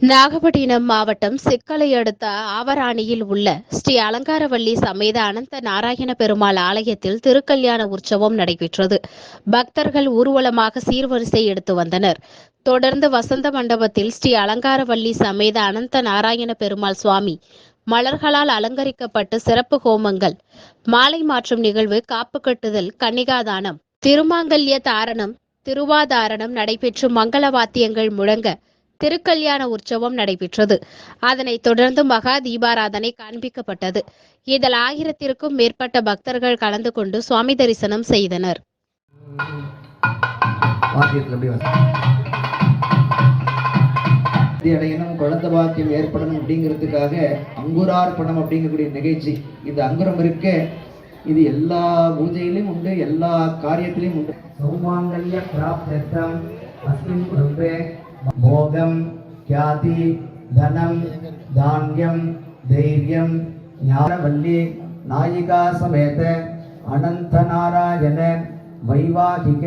நாகப்பட்டினம் மாவட்டம் சிக்கலை அடுத்த ஆவராணியில் உள்ள ஸ்ரீ அலங்காரவல்லி சமேத அனந்த நாராயண பெருமாள் ஆலயத்தில் திருக்கல்யாண உற்சவம் நடைபெற்றது. பக்தர்கள் ஊர்வலமாக சீர்வரிசை எடுத்து வந்தனர். தொடர்ந்து வசந்த மண்டபத்தில் ஸ்ரீ அலங்காரவல்லி சமேத அனந்த நாராயண பெருமாள் சுவாமி மலர்களால் அலங்கரிக்கப்பட்டு சிறப்பு ஹோமங்கள் மாலை மாற்றும் நிகழ்வு காப்பு கட்டுதல் கன்னிகாதானம் திருமாங்கல்ய தாரணம் திருவாதாரணம் நடைபெற்று மங்கள வாத்தியங்கள் முழங்க திருக்கல்யாண உற்சவம் நடைபெற்றது. அதனைத் தொடர்ந்து மகா தீபாராதனை காண்பிக்கப்பட்டது. இதில் ஆயிரத்திற்கும் மேற்பட்ட பக்தர்கள் கலந்து கொண்டு சுவாமி தரிசனம் செய்தனர். அடையணும் குழந்தை பாக்கியம் ஏற்படணும் அப்படிங்கிறதுக்காக அங்குரார்ப்பணம் அப்படிங்கக்கூடிய நிகழ்ச்சி. இந்த அங்குரம் இருக்க இது எல்லா பூஜையிலும் உண்டு எல்லா காரியத்திலையும் உண்டு. சௌமாங்கல்ய பிராப்தம் அஸ்மின் குடும்பே போகம் கியாதி தனம் தானியம் தைரியம் ஞானவல்லி நாயிகா சமேத அனந்த நாராயண வைவாகிக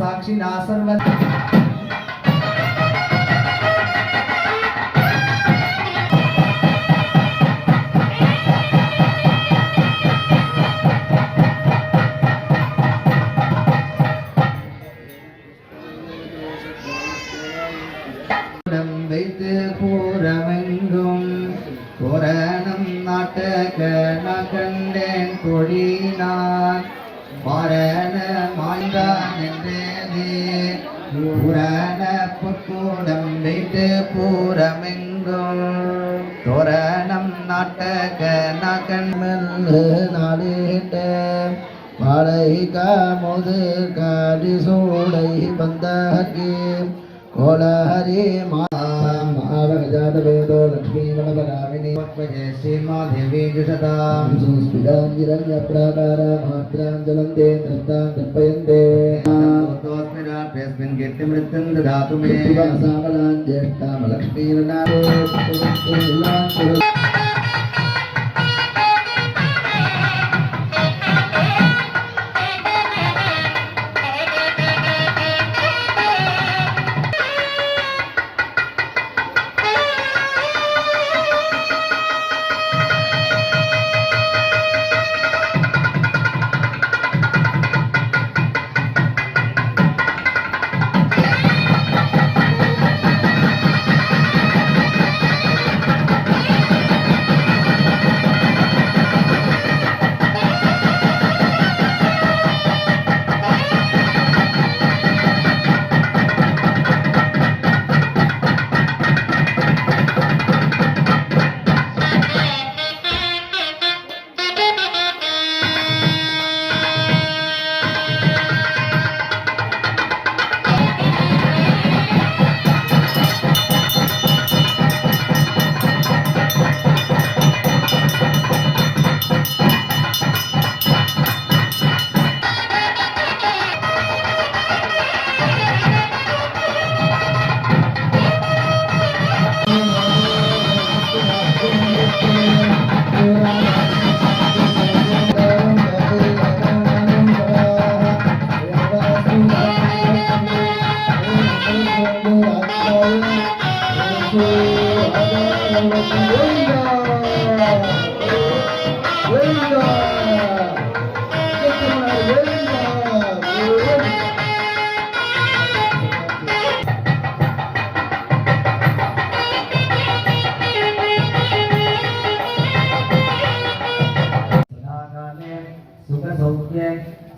साक्षी ना सर्वत्र வைத்து கூறமெங்கும். புரணம் நாட்டக நான் கண்டேன் கொடினான் மரண மாய்ந்தான் என்றேனே. புரண பொற்கூடம் வைத்து பூரமெங்கும் தோரணம் நாட்டக நகன்மெல்லு நாடேட்ட மழை காமுது காடி சூடை வந்தாகி ఓల హరి మాగజాతవేదో లక్ష్మీవరపరామిణి శ్రీమాదేవీజుషతాం సంస్ఫుటాంగిరంగప్రాకారామాత్రాంజలంతే దృష్టాం దర్పయంతే. తోస్మినాభ్యస్మిన్ కీర్తిమృత్యుం దదాతు మే. సామలాం జ్యేష్టాం లక్ష్మీరనాథే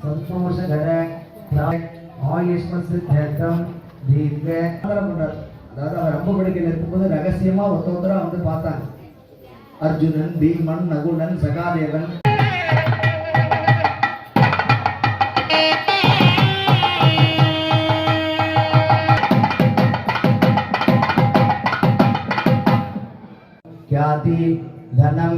संतोष करे आयुष्म सिद्धम தீர்க்க ஆதரவு பண்றார் அதாவது அவர் ரொம்ப படுக்கையில் இருக்கும்போது ரகசியமா ஒருத்த ஒருத்தரா வந்து பார்த்தாங்க அர்ஜுனன் பீமன் நகுலன் சகாதேவன் ख्याति धनम